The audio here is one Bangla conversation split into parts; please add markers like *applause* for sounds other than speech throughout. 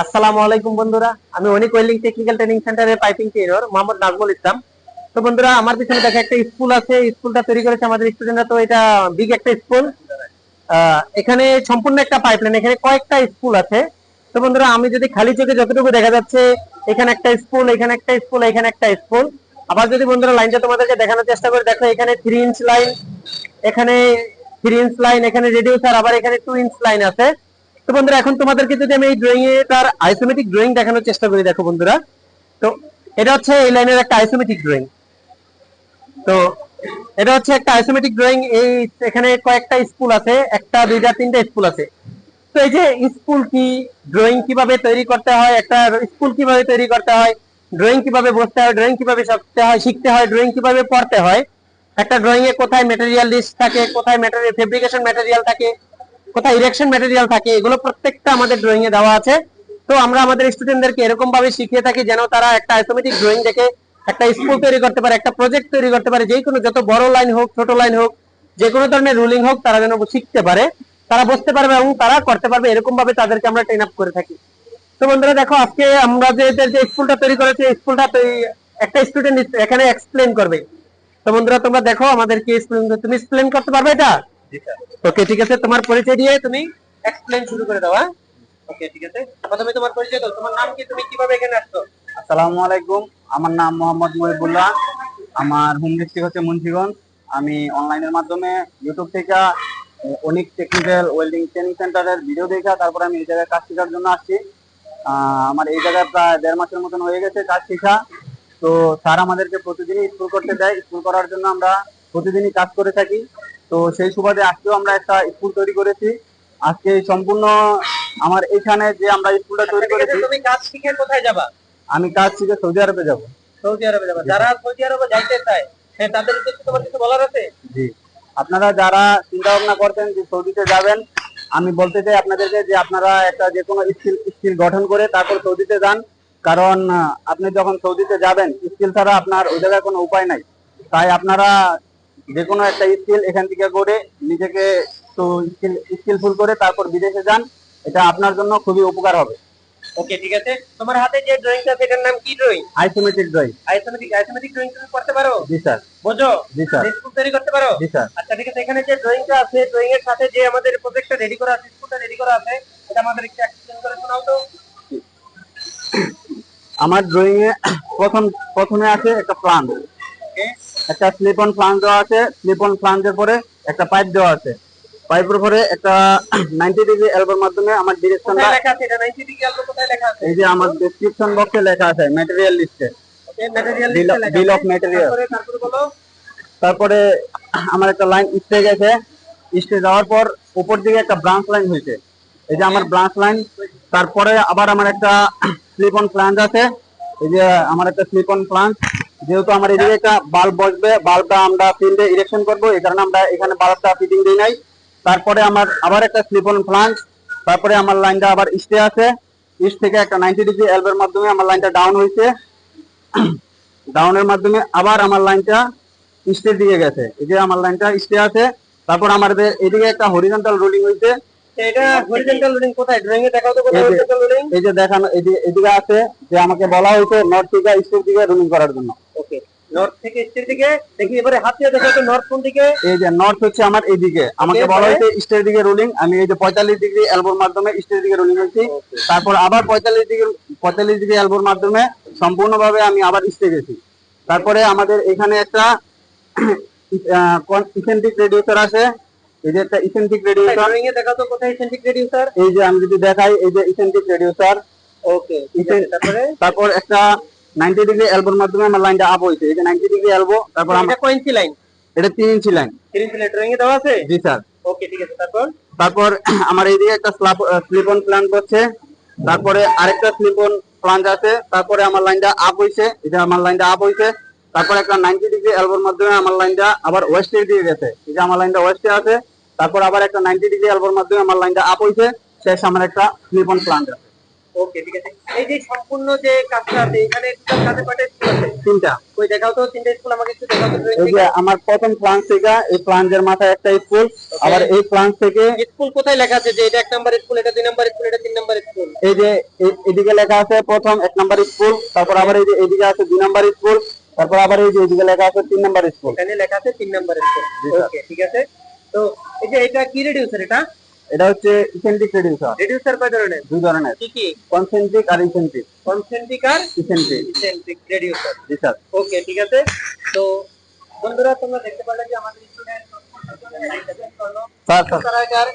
আসসালামু আলাইকুম বন্ধুরা। আমি অনিক টেকনিক্যাল ট্রেনিং সেন্টারের পাইপিং মোহাম্মদ নাজমুল ইসলাম। তো বন্ধুরা, আমার পিছনে একটা স্কুল আছে স্কুলটা তৈরি করেছে আমাদের স্টুডেন্টরা, তো এটা বিগ একটা স্কুল। এখানে সম্পূর্ণ একটা পাইপলাইন এখানে কয়েকটা স্কুল আছে। তো বন্ধুরা, আমি যদি খালি চোখে যতটুকু দেখা যাচ্ছে, এখানে একটা স্কুল, এখানে একটা স্কুল, এখানে একটা স্কুল। আবার যদি বন্ধুরা লাইনটা তোমাদেরকে দেখানোর চেষ্টা করে, দেখো এখানে থ্রি ইঞ্চ লাইন এখানে থ্রি ইঞ্চ লাইন এখানে রেডিউসার আবার এখানে টু ইঞ্চ লাইন আছে। তো বন্ধুরা, এখন তোমাদেরকে যদি আমি এই ড্রয়িং এ তার আইসোমেটিক ড্রয়িং দেখানোর চেষ্টা করি, দেখো বন্ধুরা। তো এটা হচ্ছে এই লাইনের একটা আইসোমেটিক ড্রয়িং তো এটা হচ্ছে একটা আইসোমেটিক ড্রয়িং এই এখানে কয়েকটা স্কুল আছে, একটা, দুইটা, তিনটা স্কুল আছে। তো এই যে স্কুল কি ড্রয়িং কীভাবে তৈরি করতে হয়, একটা স্কুল কীভাবে তৈরি করতে হয় ড্রয়িং কীভাবে বসতে হয় ড্রয়িং কীভাবে শিখতে হয় শিখতে হয় ড্রয়িং কীভাবে পড়তে হয়, একটা ড্রয়িং এ কোথায় ম্যাটেরিয়াল লিস্ট থাকে, কোথায় ফেব্রিকেশন ম্যাটেরিয়াল থাকে কোথায় ইরেকশন ম্যাটেরিয়াল থাকে, এগুলো প্রত্যেকটা আমাদের ড্রয়িং এ দেওয়া আছে। তো আমরা আমাদের স্টুডেন্টদেরকে এরকম ভাবে শিখিয়ে থাকি যেন তারা একটা আইসোমেটিক ড্রয়িং দেখে একটা স্কুল তৈরি করতে পারে, একটা প্রজেক্ট তৈরি করতে পারে যে কোনো যত বড় লাইন হোক, ছোট লাইন হোক যে কোনো ধরনের রুলিং হোক, তারা যেন শিখতে পারে। তারা বুঝতে পারবে এবং তারা করতে পারবে এরকম ভাবে তাদেরকে আমরা ট্রেন আপ করে থাকি। তো বন্ধুরা, দেখো, আজকে আমরা যে যে স্কুলটা তৈরি করেছি স্কুলটা একটা স্টুডেন্ট এখানে এক্সপ্লেন করবে। তো বন্ধুরা, তোমরা দেখো explain করতে- তুমি এক্সপ্লেন করতে পারবে এটা? ওকে ঠিক আছে, তোমার পরিচয় দিয়ে তুমি এক্সপ্লেন শুরু করে দাও হ্যাঁ? ওকে ঠিক আছে। প্রথমে তোমার পরিচয় দাও, তোমার নাম কি, তুমি কীভাবে এখানে আসছো? আসসালামু আলাইকুম, আমার নাম মোহাম্মদ মহিবুল্লাহ, আমার হোম ডিস্ট্রিক্ট হচ্ছে মুন্সিগঞ্জ। আমি অনলাইনের মাধ্যমে ইউটিউব থেকে অনেক টেকনিক্যাল ওয়েল্ডিং ট্রেনিং সেন্টারের ভিডিও দেখা, তারপরে আমি এই জায়গায় কাজ শেখার জন্য আসছি। আমার এই জায়গায় প্রায় দেড় মাসের মতন হয়ে গেছে কাজ শেখা। তো স্যার আমাদেরকে প্রতিদিনই স্কুল করতে দেয়। স্কুল করার জন্য আমরা প্রতিদিনই কাজ করে থাকি। তো সেই সুবাদে আজকেও আমরা একটা স্কুল তৈরি করেছি। আজকে সম্পূর্ণ আমার এখানে যে আমরা স্কুলটা তৈরি করেছি তুমি কাজ শিখে কোথায় যাবা? আমি কাজ শিখে সৌদি আরবে যাব। সৌদি আরবে যাবা। যারা সৌদি আরবে যাইতে চায় হ্যাঁ তাদের উদ্দেশ্যে তোমার কিছু বলার আছে? জি। আপনারা যারা চিন্তা ভাবনা করতেন যে সৌদিতে যাবেন আমি বলতে চাই আপনাদেরকে যে আপনারা একটা যে কোনো স্কিল স্কিল গঠন করে তারপর সৌদিতে যান। কারণ আপনি যখন সৌদিতে যাবেন স্কিল ছাড়া আপনার ওই জায়গায় কোনো উপায় নাই। তাই আপনারা যে কোনো একটা স্কিল এখান থেকে করে নিজেকে তো স্কিল স্কিলফুল করে তারপর বিদেশে যান এটা আপনার জন্য খুবই উপকার হবে। ওকে ঠিক আছে। তোমার হাতে যে ড্রয়িংটা এটার নাম কি drawing isometric drawing isometric isometric drawing তুমি করতে পারো? জি স্যার। বোঝো? জি স্যার। স্কুল তৈরি করতে পারো? জি স্যার। আচ্ছা ঠিক আছে এখানে যে ড্রয়িংটা আছে ড্রয়িং এর সাথে যে আমাদের প্রজেক্টটা রেডি করা আছে স্কুলটা রেডি করা আছে এটা আমাদের একটু এক্সপ্লেন করে শোনাও তো। আমার ড্রয়িং এ প্রথম প্রথমে আছে একটা প্ল্যান ওকে একটা স্লিপ অন ফ্লাঞ্জ দেওয়া আছে স্লিপ অন ফ্লাঞ্জের পরে একটা পাইপ দেওয়া আছে। পাইপের পরে একটা নাইনটি ডিগ্রি এলবোর মাধ্যমে আমার ডিরেকশনটা লেখা আছে এটা? 90 ডিগ্রি আলো কোথায় লেখা আছে? এই যে আমার ডেসক্রিপশন বক্সে লেখা আছে ম্যাটেরিয়াল লিস্টে ম্যাটেরিয়াল bill of material. তারপরে বলো। আমার একটা লাইন স্টে গেছে স্টে যাওয়ার পর উপর দিকে একটা ব্রাঞ্চ লাইন হয়েছে। এই যে আমার ব্রাঞ্চ লাইন তারপরে আবার আমার একটা স্লিপ অন ফ্লাঞ্জ আছে। এই যে আমার একটা স্লিপ অন ফ্লাঞ্জ যেহেতু আমার এদিকে একটা বাল্ব বসবে বাল্বটা আমরা ফিল্ডে ইরেকশন করব এই কারণে আমরা এখানে বাল্বটা ফিটিং দিই নাই। তারপরে আমার আবার একটা স্লিপ অন ফ্লাঞ্জ তারপরে আমার লাইনটা আবার স্টে আছে। ইস্ট থেকে একটা নাইনটি ডিগ্রি এলবের মাধ্যমে আমার লাইনটা ডাউন হয়েছে। ডাউনের মাধ্যমে আবার আমার লাইনটা ইস্টের দিকে গেছে। এই যে আমার লাইনটা ইস্টে আছে তারপর আমাদের এদিকে একটা হরিজন্টাল রোলিং হয়েছে। এই যে- দেখানো এদিকে এদিকে আছে যে আমাকে বলা হয়েছে নর্থ থেকে ইস্টের দিকে রোলিং করার জন্য। নর্থ থেকে ইস্টের দিকে দেখি এবারে হাত দিয়ে দেখো তো নর্থ কোন দিকে। এই যে নর্থ হচ্ছে আমার এইদিকে। আমাকে বলা হয়েছে ইস্টের দিকে রোলিং আমি এই যে পঁয়তাল্লিশ ডিগ্রি এলবোর মাধ্যমে ইস্টের দিকে রোলিং হয়েছি তারপর আবার পঁয়তাল্লিশ ডিগ্রি পঁয়তাল্লিশ ডিগ্রি এলবোর মাধ্যমে সম্পূর্ণভাবে আমি আবার ইস্টে গেছি। তারপরে আমাদের এখানে একটা *clears throat* ইসেন্ট্রিক রেডিউসার আছে? এই যে একটা ইসেন্ট্রিক এ দেখাও কোথায় রেডিউসার এই যে আমি যদি দেখাই এই যে ইসেন্ট্রিক রেডিউসার ওকে তারপরে? তারপর একটা নাইনটি ডিগ্রি এলবোর মাধ্যমে আমার লাইনটা আপ হয়েছে। এই যে নাইনটি ডিগ্রি এলবো তারপর আমার এটা কোয়েন্সি লাইন এটা তিন ইঞ্চি লাইন তিন ইঞ্চি ড্রয়িং এ দেওয়া আছে? জি স্যার। ওকে ঠিক আছে তারপর? তারপর *clears throat* আমার এইদিকে একটা স্লিপ অন প্ল্যান করছে তারপরে আরেকটা স্লিপ অন প্লান্ট আছে। তারপরে আমার লাইনটা আপ হইছে এটা আমার লাইনটা আপ হইছে তারপর একটা নাইনটি ডিগ্রি এলবোর মাধ্যমে আমার লাইনটা আবার ওয়েস্টের দিকে গেছে। এই যে আমার লাইনটা ওয়েস্টে আছে। তারপর আবার একটা নাইনটি ডিগ্রি এলবোর মাধ্যমে আমার লাইনটা আপ হইছে শেষ আমার একটা স্লিপ অন প্লান্ট আছে। ওকে ঠিক আছে। এই যে সম্পূর্ণ যে কাজটা আছে এখানে টোটাল কাজে কয়টা তিনটা। ওই দেখাও তো তিনটা স্কুল আমাকে একটু দেখাও তো। এই যে আমার প্রথম প্লান্ট থেকে এই প্লান্টের মাথায় একটা স্কুল আবার এই প্লান্ট থেকে থেকে। স্কুল কোথায় লেখা আছে? যে এটা এক নাম্বার স্কুল এটা দুই নাম্বার স্কুল এটা তিন নাম্বার স্কুল এই যে এদিকে লেখা আছে প্রথম এক নাম্বার স্কুল তারপর আবার এই যে এদিকে আছে দুই নাম্বার স্কুল তারপর আবার এই যে এদিকে লেখা আছে তিন নাম্বার স্কুল এখানে লেখা আছে তিন নাম্বার স্কুল ওকে ঠিক আছে। তো এই যে এটা কি রেডিউসার এটা? এটা হচ্ছে ইসেন্ট্রিক রেডিউসার রেডিউসার কয় ধরনের? দুই ধরনের। কি কি? কনসেন্ট্রিক আর ইসেন্ট্রিক কনসেন্ট্রিক আর ইসেন্ট্রিক ইসেন্ট্রিক রেডিউসার জি স্যার ওকে ঠিক আছে। তো বন্ধুরা তোমরা দেখতে পারলে যে আমাদের স্টুডেন্ট স্যার স্যার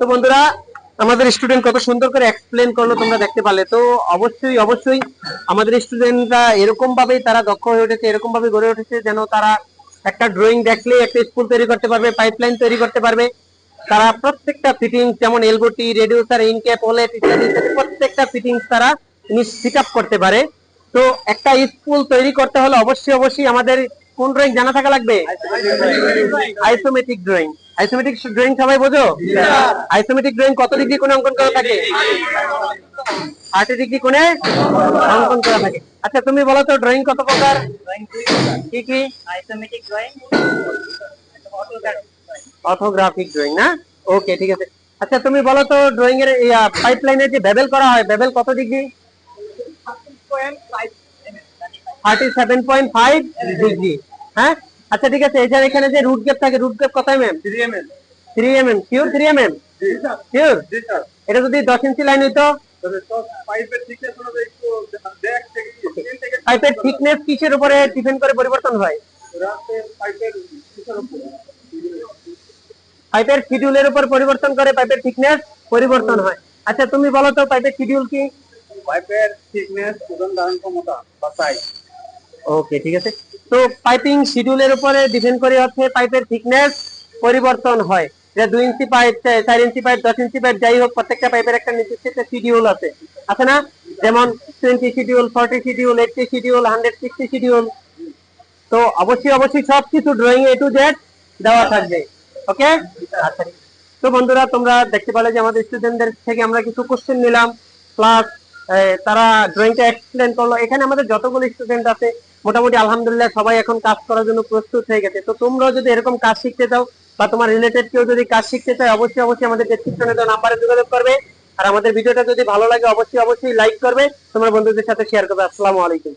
তো বন্ধুরা আমাদের স্টুডেন্ট কত সুন্দর করে এক্সপ্লেন করল তোমরা দেখতে পারলে। তো অবশ্যই অবশ্যই আমাদের স্টুডেন্টরা এরকম ভাবেই তারা দক্ষ হয়ে উঠেছে এরকম ভাবে গড়ে উঠেছে যেন তারা একটা ড্রয়িং দেখলে একটা স্কুল তৈরি করতে পারবে পাইপলাইন তৈরি করতে পারবে। তারা প্রত্যেকটা ফিটিংস যেমন এলবোটি রেডিউসার ইনক্যাপ ওলেট ইত্যাদি ইত্যাদি প্রত্যেকটা ফিটিংস তারা ফিট আপ করতে পারে। তো একটা স্কুল তৈরি করতে হলে অবশ্যই অবশ্যই আমাদের কোন ড্রয়িং জানা থাকা লাগবে? আইসোমেট্রিক ড্রয়িং আইসোমেট্রিক ড্রয়িং সবাই বোঝো? আইসোমেট্রিক ড্রয়িং কত ডিগ্রি কোণে অঙ্কন করা থাকে? আট ডিগ্রি কোণে অঙ্কন করা থাকে। আচ্ছা তুমি বলো তো ড্রয়িং কত প্রকার? কি কি? আইসোমেট্রিক ড্রয়িং অর্থোগ্রাফিক ড্রয়িং না? ওকে ঠিক আছে। আচ্ছা তুমি বলো তো ড্রয়িং এর পাইপলাইনের যে বেবেল করা হয় বেবেল কত degree? Thirty seven point five degree হ্যাঁ? আচ্ছা ঠিক আছে এছাড়া এখানে যে রুট গ্যাপ থাকে রুট গ্যাপ কত M M three M M three M M pure three M M জি স্যার পিওর জি স্যার এটা যদি দশ ইঞ্চি লাইন হইতো তো পাইপের থিকনেস কিসের উপরে ডিপেন্ড করে পরিবর্তন হয়? পাইপের শিডিউলের উপর? পরিবর্তন করে পাইপের থিকনেস পরিবর্তন হয়। আচ্ছা তুমি বলো তো পাইপের শিডিউল কি? পাইপের থিকনেস ওজন ধারণ ক্ষমতা বা সাইজ ওকে ঠিক আছে। তো পাইপিং শিডিউলের উপরে ডিপেন্ড করে হচ্ছে পাইপের থিকনেস পরিবর্তন হয়। এটা দুই ইঞ্চি পাইপ চার ইঞ্চি পাইপ, দশ ইঞ্চি পাইপ, যাই হোক, প্রত্যেকটা পাইপের একটা নির্দিষ্ট শিডিউল আছে। আছে না? যেমন twenty schedule forty schedule eighty schedule hundred sixty schedule তো অবশ্যই অবশ্যই সবকিছু ড্রয়িং এ টু জেড দেওয়া থাকবে। ওকে আচ্ছা তো বন্ধুরা, তোমরা দেখতে পারলে যে আমাদের স্টুডেন্টদের থেকে আমরা কিছু কোশ্চেন নিলাম। প্লাস তারা ড্রয়িংটা এক্সপ্লেন করল। এখানে আমাদের যতগুলো স্টুডেন্ট আছে মোটামুটি আলহামদুলিল্লাহ সবাই এখন কাজ করার জন্য প্রস্তুত হয়ে গেছে। তো তোমরাও যদি এরকম কাজ শিখতে চাও বা তোমার রিলেটেড কেউ যদি কাজ শিখতে চায়, অবশ্যই অবশ্যই আমাদের ডেসক্রিপশনে দেওয়া নাম্বারে যোগাযোগ করবে। আর আমাদের ভিডিওটা যদি ভালো লাগে, অবশ্যই অবশ্যই লাইক করবে। তোমার বন্ধুদের সাথে শেয়ার করবে। আসসালামু আলাইকুম।